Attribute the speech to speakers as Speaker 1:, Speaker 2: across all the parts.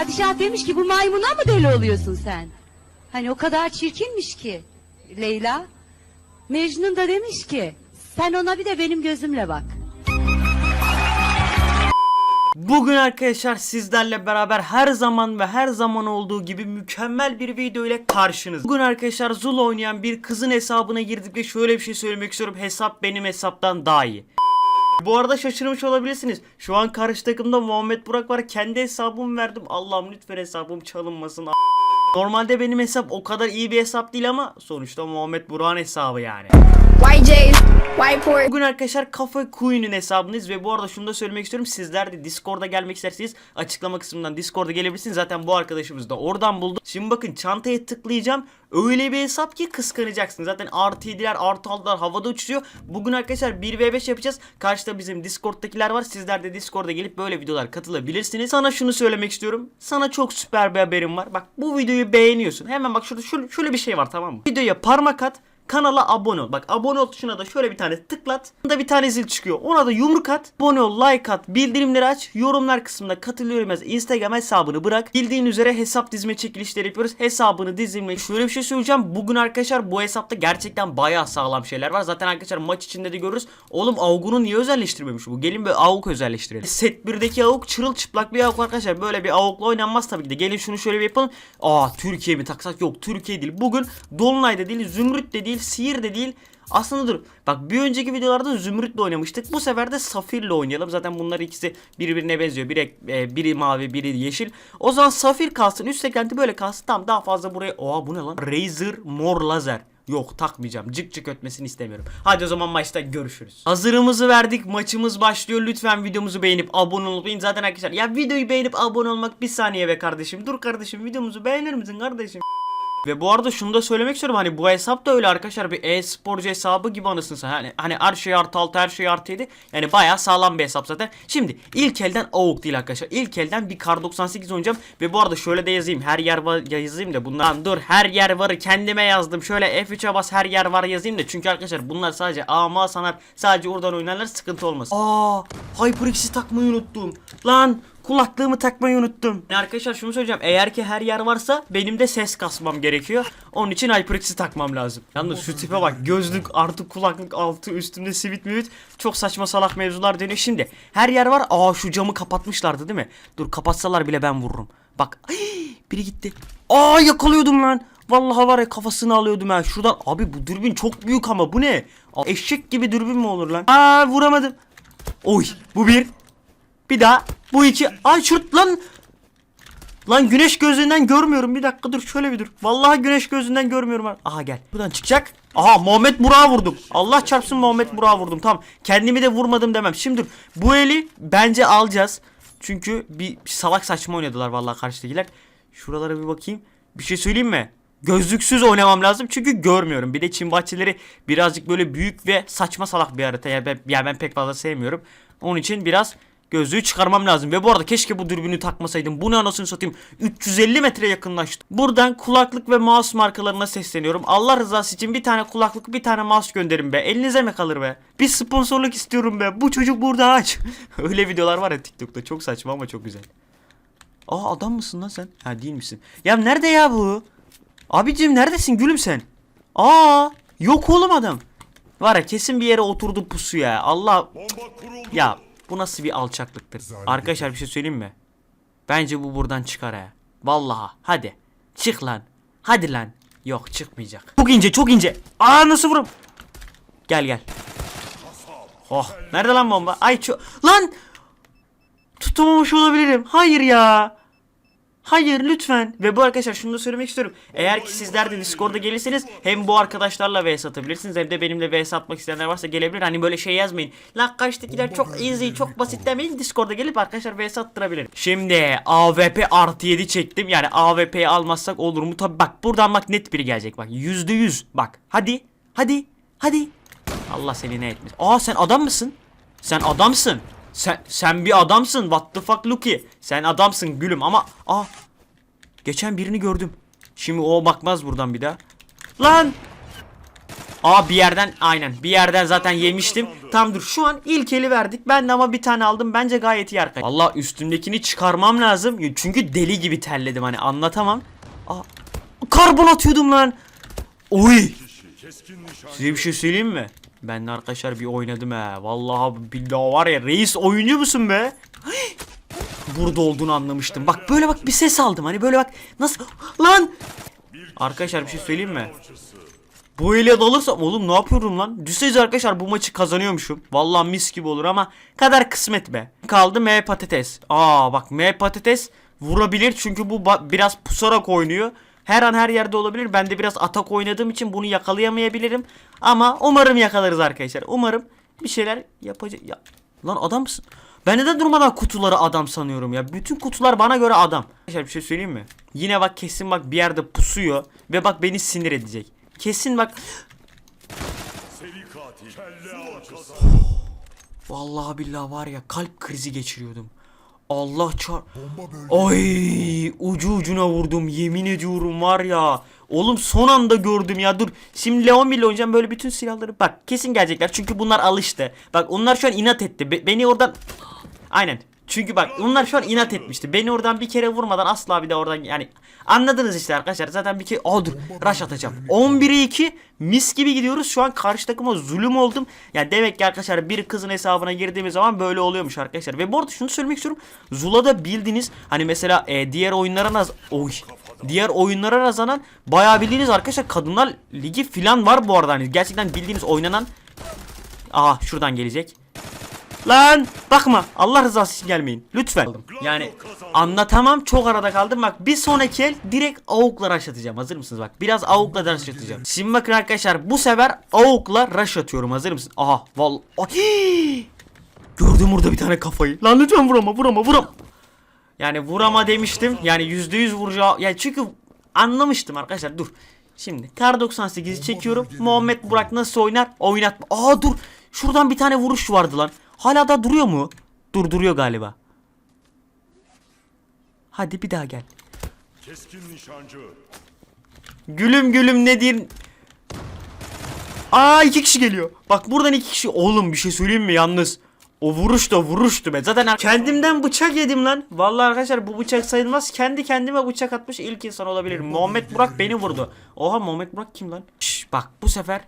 Speaker 1: Padişah demiş ki bu maymuna mı deli oluyorsun sen? Hani o kadar çirkinmiş ki Leyla. Mecnun da demiş ki sen ona bir de benim gözümle bak.
Speaker 2: Bugün arkadaşlar sizlerle beraber her zaman ve her zaman olduğu gibi mükemmel bir video ile karşınız. Bugün arkadaşlar Zul oynayan bir kızın hesabına girdik ve şöyle bir şey söylemek istiyorum. Hesap benim hesaptan daha iyi. Bu arada şaşırmış olabilirsiniz. Şu an karşı takımda Muhammed Burak var. Kendi hesabımı verdim. Allah'ım lütfen hesabım çalınmasın. Normalde benim hesap o kadar iyi bir hesap değil ama sonuçta Muhammed Burak'ın hesabı yani.
Speaker 3: White J's, white port.
Speaker 2: Bugün arkadaşlar Kafa Queen'in hesabındayız ve bu arada şunu da söylemek istiyorum. Sizler de Discord'a gelmek isterseniz açıklama kısmından Discord'a gelebilirsiniz. Zaten bu arkadaşımız da oradan buldu. Şimdi bakın çantaya tıklayacağım. Öyle bir hesap ki kıskanacaksınız. Zaten artı 7'ler artı 6'lar havada uçuyor. Bugün arkadaşlar 1v5 yapacağız. Karşıda bizim Discord'dakiler var. Sizler de Discord'a gelip böyle videolar katılabilirsiniz. Sana şunu söylemek istiyorum. Sana çok süper bir haberim var. Bak bu videoyu beğeniyorsun. Hemen bak şurada şöyle, şöyle bir şey var tamam mı? Videoya parmak at. Kanala abone ol. Bak abone ol tuşuna da şöyle bir tane tıklat. Da bir tane zil çıkıyor. Ona da yumruk at. Abone ol, like at, bildirimleri aç. Yorumlar kısmında katılıyorum yaz. Instagram hesabını bırak. Bildiğin üzere hesap dizme çekilişleri yapıyoruz. Hesabını dizilme. Şöyle bir şey söyleyeceğim. Bugün arkadaşlar bu hesapta gerçekten bayağı sağlam şeyler var. Zaten arkadaşlar maç içinde de görürüz. Oğlum Avgun'u niye özelleştirmemiş bu? Gelin bir avuk özelleştirelim. Set 1'deki avuk çırılçıplak bir avuk arkadaşlar. Böyle bir avukla oynanmaz tabii ki de. Gelin şunu şöyle bir yapalım. Aa Türkiye mi taksak? Yok Türkiye değil. Bugün Dolunay'da değil, Zümrüt de değil, Sihir de değil. Aslında dur. Bak bir önceki videolarda Zümrüt'le oynamıştık. Bu sefer de Safir'le oynayalım. Zaten bunlar ikisi birbirine benziyor. Biri, e, biri mavi, biri yeşil. O zaman Safir kalsın. Üst seklenti böyle kalsın. Tamam daha fazla buraya... Oha bu ne lan? Razer Mor Lazer. Yok takmayacağım. Cık cık ötmesini istemiyorum. Hadi o zaman maçta görüşürüz. Hazırımızı verdik. Maçımız başlıyor. Lütfen videomuzu beğenip abone olmayın. Zaten arkadaşlar ya videoyu beğenip abone olmak bir saniye be kardeşim. Dur kardeşim videomuzu beğenir misin kardeşim? Ve bu arada şunu da söylemek istiyorum hani bu hesap da öyle arkadaşlar bir e-sporcu hesabı gibi anasını satayım. Hani, hani her şey artı 6 her şey artı 7 yani bayağı sağlam bir hesap zaten. Şimdi ilk elden AUK değil arkadaşlar. İlk elden bir kar 98 oynayacağım ve bu arada şöyle de yazayım her yer var yazayım da bundan dur her yer varı kendime yazdım. Şöyle F3'e bas her yer var yazayım da çünkü arkadaşlar bunlar sadece ama sanar sadece oradan oynarlar sıkıntı olmasın. Aa HyperX'i takmayı unuttum. Lan Kulaklığımı takmayı unuttum. Arkadaşlar şunu söyleyeceğim. Eğer ki her yer varsa benim de ses kasmam gerekiyor. Onun için HyperX'i takmam lazım. Yalnız şu tipe bak. Gözlük artı kulaklık altı üstümde sivit mivit. Çok saçma salak mevzular dönüyor. Şimdi her yer var. Aa şu camı kapatmışlardı değil mi? Dur kapatsalar bile ben vururum. Bak. Ay, biri gitti. Aa yakalıyordum lan. Vallahi var ya kafasını alıyordum ha. Şuradan abi bu dürbün çok büyük ama bu ne? Eşek gibi dürbün mü olur lan? Aa vuramadım. Oy bu bir. Bir daha. Bu iki. Ay şurt lan. Lan güneş gözünden görmüyorum. Bir dakika dur şöyle bir dur. Vallahi güneş gözünden görmüyorum. Aha gel. Buradan çıkacak. Aha Muhammed Burak'a vurdum. Allah çarpsın Muhammed Burak'a vurdum. Tamam. Kendimi de vurmadım demem. Şimdi dur. Bu eli bence alacağız. Çünkü bir salak saçma oynadılar vallahi karşıdakiler. Şuralara bir bakayım. Bir şey söyleyeyim mi? Gözlüksüz oynamam lazım çünkü görmüyorum. Bir de Çin bahçeleri birazcık böyle büyük ve saçma salak bir harita. Ya ben, ya ben pek fazla sevmiyorum. Onun için biraz Gözlüğü çıkarmam lazım. Ve bu arada keşke bu dürbünü takmasaydım. Bu ne anasını satayım. 350 metre yakınlaştı. Buradan kulaklık ve mouse markalarına sesleniyorum. Allah rızası için bir tane kulaklık bir tane mouse gönderin be. Elinize mi kalır be? Bir sponsorluk istiyorum be. Bu çocuk burada aç. Öyle videolar var ya TikTok'ta. Çok saçma ama çok güzel. Aa adam mısın lan sen? Ha değil misin? Ya nerede ya bu? Abicim neredesin gülüm sen? Aa yok oğlum adam. Var ya kesin bir yere oturdu pusu ya. Allah ya bu nasıl bir alçaklıktır? Arkadaşlar bir şey söyleyeyim mi? Bence bu buradan çıkar ha. Vallahi hadi. Çık lan. Hadi lan. Yok çıkmayacak. Çok ince çok ince. Aa nasıl vurum? Gel gel. Oh. Nerede lan bomba? Ay çok. Lan. Tutamamış olabilirim. Hayır ya. Hayır lütfen. Ve bu arkadaşlar şunu da söylemek istiyorum. Eğer ki sizler de Discord'a gelirseniz hem bu arkadaşlarla vs atabilirsiniz hem de benimle vs atmak isteyenler varsa gelebilir. Hani böyle şey yazmayın. Lan karşıdakiler çok easy, çok basit demeyin. Discord'a gelip arkadaşlar vs attırabilirim. Şimdi AWP artı 7 çektim. Yani AWP'yi almazsak olur mu? Tabi bak buradan bak net biri gelecek bak. Yüzde yüz. Bak hadi. Hadi. Hadi. Allah seni ne etmiş. Aa sen adam mısın? Sen adamsın. Sen sen bir adamsın. What the fuck Lucky? Sen adamsın gülüm ama aa geçen birini gördüm. Şimdi o bakmaz buradan bir daha. Lan! Aa bir yerden aynen bir yerden zaten yemiştim. Tam dur şu an ilk eli verdik. Ben de ama bir tane aldım. Bence gayet iyi arkadaşlar. Valla üstümdekini çıkarmam lazım. Çünkü deli gibi terledim hani anlatamam. Aa, karbon atıyordum lan. Oy. Size bir şey söyleyeyim mi? Ben de arkadaşlar bir oynadım he. Vallahi billahi var ya reis oyuncu musun be? Burada olduğunu anlamıştım. Bak böyle bak bir ses aldım. Hani böyle bak nasıl lan? Arkadaşlar bir şey söyleyeyim mi? Bu ile dalırsam oğlum ne yapıyorum lan? Düşsenize arkadaşlar bu maçı kazanıyormuşum. Vallahi mis gibi olur ama kadar kısmet be. Kaldı M patates. Aa bak M patates vurabilir çünkü bu biraz pusarak oynuyor. Her an her yerde olabilir. Ben de biraz atak oynadığım için bunu yakalayamayabilirim. Ama umarım yakalarız arkadaşlar. Umarım bir şeyler yapacak. Ya, lan adam mısın? Ben neden durmadan kutuları adam sanıyorum ya? Bütün kutular bana göre adam. Arkadaşlar bir şey söyleyeyim mi? Yine bak kesin bak bir yerde pusuyor ve bak beni sinir edecek. Kesin bak Vallahi billahi var ya kalp krizi geçiriyordum. Allah çar... Ay ucu ucuna vurdum yemin ediyorum var ya. Oğlum son anda gördüm ya dur. Şimdi Leon ile oynayacağım böyle bütün silahları. Bak kesin gelecekler çünkü bunlar alıştı. Bak onlar şu an inat etti. Be- beni oradan... Aynen. Çünkü bak onlar şu an inat etmişti. Beni oradan bir kere vurmadan asla bir de oradan yani anladınız işte arkadaşlar. Zaten bir kere aa dur rush atacağım. 11'e 2 mis gibi gidiyoruz. Şu an karşı takıma zulüm oldum. Yani demek ki arkadaşlar bir kızın hesabına girdiğimiz zaman böyle oluyormuş arkadaşlar. Ve bu arada şunu söylemek istiyorum. Zula'da bildiğiniz hani mesela e, diğer oyunlara naz oy diğer oyunlara nazaran bayağı bildiğiniz arkadaşlar kadınlar ligi filan var bu arada. Hani gerçekten bildiğiniz oynanan Aha şuradan gelecek. Lan bakma Allah rızası için gelmeyin lütfen. Yani anlatamam çok arada kaldım bak bir sonraki el direkt avukla rush atacağım hazır mısınız bak biraz avukla rush atacağım. Şimdi bakın arkadaşlar bu sefer avukla rush atıyorum hazır mısın? Aha vallahi Ay! Gördüm burada bir tane kafayı. Lan lütfen vurama vurama vurama. Yani vurama demiştim. Yani yüzde yüz vuracağı. Yani çünkü anlamıştım arkadaşlar. Dur. Şimdi kar 98'i çekiyorum. Muhammed Burak nasıl oynar? Oynatma. Aa dur. Şuradan bir tane vuruş vardı lan. Hala da duruyor mu? Dur duruyor galiba. Hadi bir daha gel.
Speaker 4: Keskin nişancı.
Speaker 2: Gülüm gülüm nedir? Aa iki kişi geliyor. Bak buradan iki kişi. Oğlum bir şey söyleyeyim mi yalnız? O vuruş da vuruştu be. Zaten kendimden bıçak yedim lan. Vallahi arkadaşlar bu bıçak sayılmaz. Kendi kendime bıçak atmış ilk insan olabilir. Muhammed Burak beni vurdu. Oha Muhammed Burak kim lan? Şş, bak bu sefer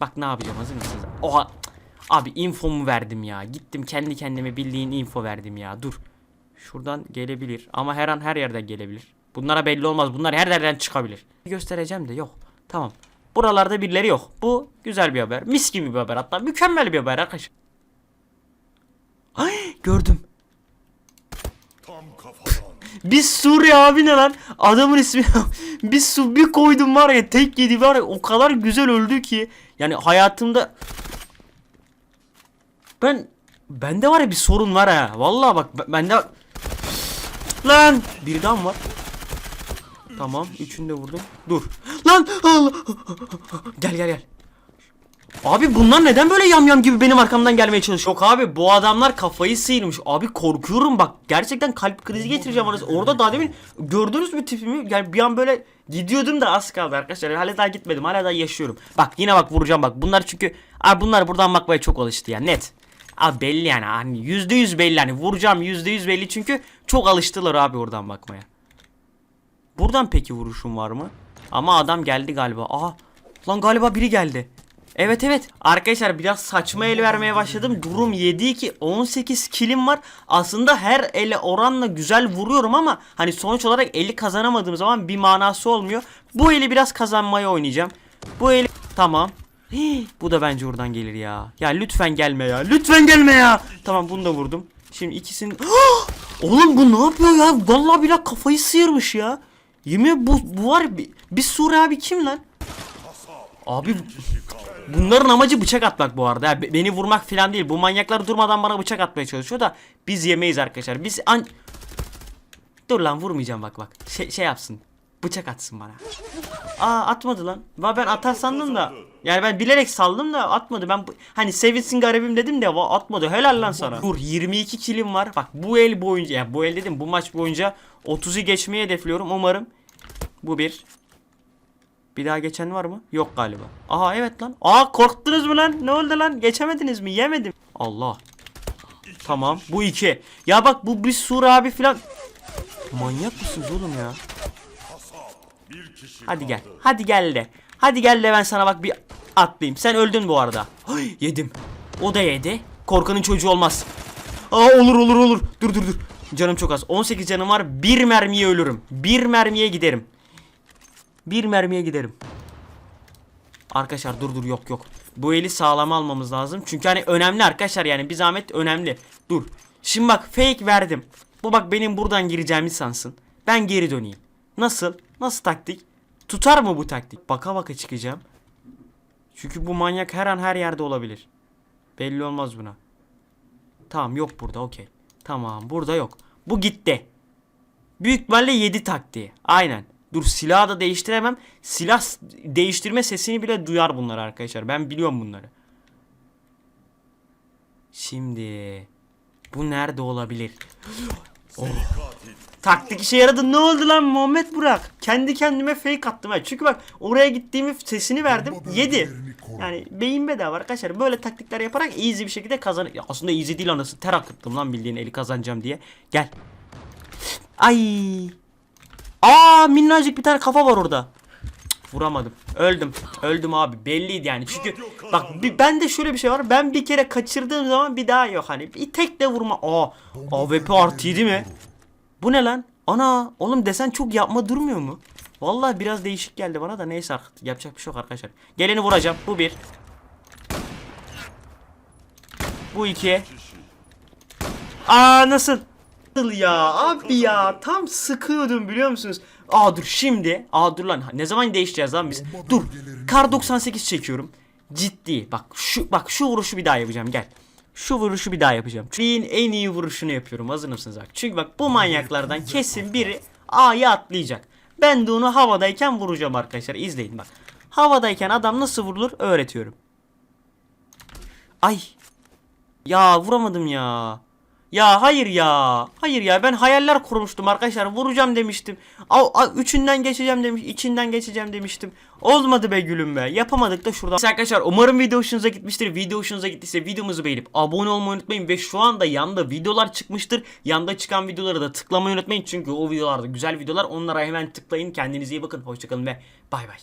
Speaker 2: bak ne yapacağım hazır mısınız? Oha. Abi infomu verdim ya. Gittim kendi kendime bildiğin info verdim ya. Dur. Şuradan gelebilir ama her an her yerden gelebilir. Bunlara belli olmaz. Bunlar her yerden çıkabilir. Göstereceğim de yok. Tamam. Buralarda birileri yok. Bu güzel bir haber. Mis gibi bir haber hatta. Mükemmel bir haber arkadaşlar. Ay gördüm. Biz Suriye abi ne lan? Adamın ismi bir su bir koydum var ya tek yedi var ya o kadar güzel öldü ki. Yani hayatımda ben bende var ya bir sorun var ha. Vallahi bak bende lan bir daha mı var? Tamam üçünü de vurdum. Dur. Lan. Gel gel gel. Abi bunlar neden böyle yamyam gibi benim arkamdan gelmeye çalışıyor? Yok abi bu adamlar kafayı sıyırmış. Abi korkuyorum bak. Gerçekten kalp krizi geçireceğim arası. Orada daha demin gördünüz mü tipimi? Yani bir an böyle gidiyordum da az kaldı arkadaşlar. Hala daha gitmedim. Hala daha yaşıyorum. Bak yine bak vuracağım bak. Bunlar çünkü abi bunlar buradan bakmaya çok alıştı ya net. Abi belli yani hani yüzde yüz belli hani vuracağım yüzde yüz belli çünkü çok alıştılar abi oradan bakmaya. Buradan peki vuruşum var mı? Ama adam geldi galiba. Aha. Lan galiba biri geldi. Evet evet. Arkadaşlar biraz saçma el vermeye başladım. Durum 7-2 18 kilim var. Aslında her ele oranla güzel vuruyorum ama hani sonuç olarak eli kazanamadığım zaman bir manası olmuyor. Bu eli biraz kazanmaya oynayacağım. Bu eli tamam. Hii, bu da bence oradan gelir ya. Ya lütfen gelme ya. Lütfen gelme ya. Tamam bunu da vurdum. Şimdi ikisini... Oğlum bu ne yapıyor ya? Vallahi billahi kafayı sıyırmış ya. Yemin bu, bu var bir, bir Suri abi kim lan? Abi bunların amacı bıçak atmak bu arada. Ya, be- beni vurmak falan değil. Bu manyaklar durmadan bana bıçak atmaya çalışıyor da biz yemeyiz arkadaşlar. Biz an... Dur lan vurmayacağım bak bak. Şey, şey yapsın. Bıçak atsın bana. Aa atmadı lan. Va ben atar sandım da. Yani ben bilerek saldım da atmadı. Ben hani sevinsin garibim dedim de va atmadı. Helal lan sana. Dur 22 kilim var. Bak bu el boyunca ya bu el dedim bu maç boyunca 30'u geçmeyi hedefliyorum umarım. Bu bir. Bir daha geçen var mı? Yok galiba. Aha evet lan. Aa korktunuz mu lan? Ne oldu lan? Geçemediniz mi? Yemedim. Allah. Tamam. Bu iki. Ya bak bu bir sur abi filan. Manyak mısınız oğlum ya?
Speaker 4: Bir kişi
Speaker 2: Hadi gel. Hadi gel de. Hadi gel de ben sana bak bir atlayayım. Sen öldün bu arada. Ay, yedim. O da yedi. Korkanın çocuğu olmaz. Aa olur olur olur. Dur dur dur. Canım çok az. 18 canım var. Bir mermiye ölürüm. Bir mermiye giderim. Bir mermiye giderim. Arkadaşlar dur dur yok yok. Bu eli sağlama almamız lazım. Çünkü hani önemli arkadaşlar yani bir zahmet önemli. Dur. Şimdi bak fake verdim. Bu bak benim buradan gireceğimi sansın. Ben geri döneyim. Nasıl? Nasıl taktik? Tutar mı bu taktik? Baka baka çıkacağım. Çünkü bu manyak her an her yerde olabilir. Belli olmaz buna. Tamam yok burada okey. Tamam burada yok. Bu gitti. Büyük ihtimalle 7 taktiği. Aynen. Dur silahı da değiştiremem. Silah değiştirme sesini bile duyar bunlar arkadaşlar. Ben biliyorum bunları. Şimdi bu nerede olabilir?
Speaker 4: Katil.
Speaker 2: Taktik işe yaradı. Ne oldu lan Muhammed Burak? Kendi kendime fake attım. ha. Çünkü bak oraya gittiğimi sesini verdim. 7. Yani beyin bedava arkadaşlar. Böyle taktikler yaparak easy bir şekilde kazan. Ya aslında easy değil anası. Ter akıttım lan bildiğin eli kazanacağım diye. Gel. Ay. Aa minnacık bir tane kafa var orada. Vuramadım. Öldüm. Öldüm abi. Belliydi yani. Çünkü bak bir, ben de şöyle bir şey var. Ben bir kere kaçırdığım zaman bir daha yok hani. Bir tek de vurma. Aa. AWP artı 7 mi? Bu ne lan? Ana oğlum desen çok yapma durmuyor mu? Vallahi biraz değişik geldi bana da neyse artık yapacak bir şey yok arkadaşlar. Geleni vuracağım. Bu bir. Bu iki. Aa nasıl? Nasıl ya abi ya tam sıkıyordum biliyor musunuz? Aa dur şimdi. Aa dur lan ne zaman değişeceğiz lan biz? Dur. Kar 98 çekiyorum. Ciddi. Bak şu bak şu vuruşu bir daha yapacağım gel. Şu vuruşu bir daha yapacağım. Çünkü en iyi vuruşunu yapıyorum. Hazır mısınız bak? Çünkü bak bu manyaklardan kesin biri A'ya atlayacak. Ben de onu havadayken vuracağım arkadaşlar. İzleyin bak. Havadayken adam nasıl vurulur öğretiyorum. Ay. Ya vuramadım ya. Ya hayır ya. Hayır ya ben hayaller kurmuştum arkadaşlar. Vuracağım demiştim. Al, al, üçünden geçeceğim demiş. içinden geçeceğim demiştim. Olmadı be gülüm be. Yapamadık da şuradan. Neyse Arkadaşlar umarım video hoşunuza gitmiştir. Video hoşunuza gittiyse videomuzu beğenip abone olmayı unutmayın. Ve şu anda yanda videolar çıkmıştır. Yanda çıkan videoları da tıklamayı unutmayın. Çünkü o videolarda güzel videolar. Onlara hemen tıklayın. Kendinize iyi bakın. Hoşçakalın ve bay bay.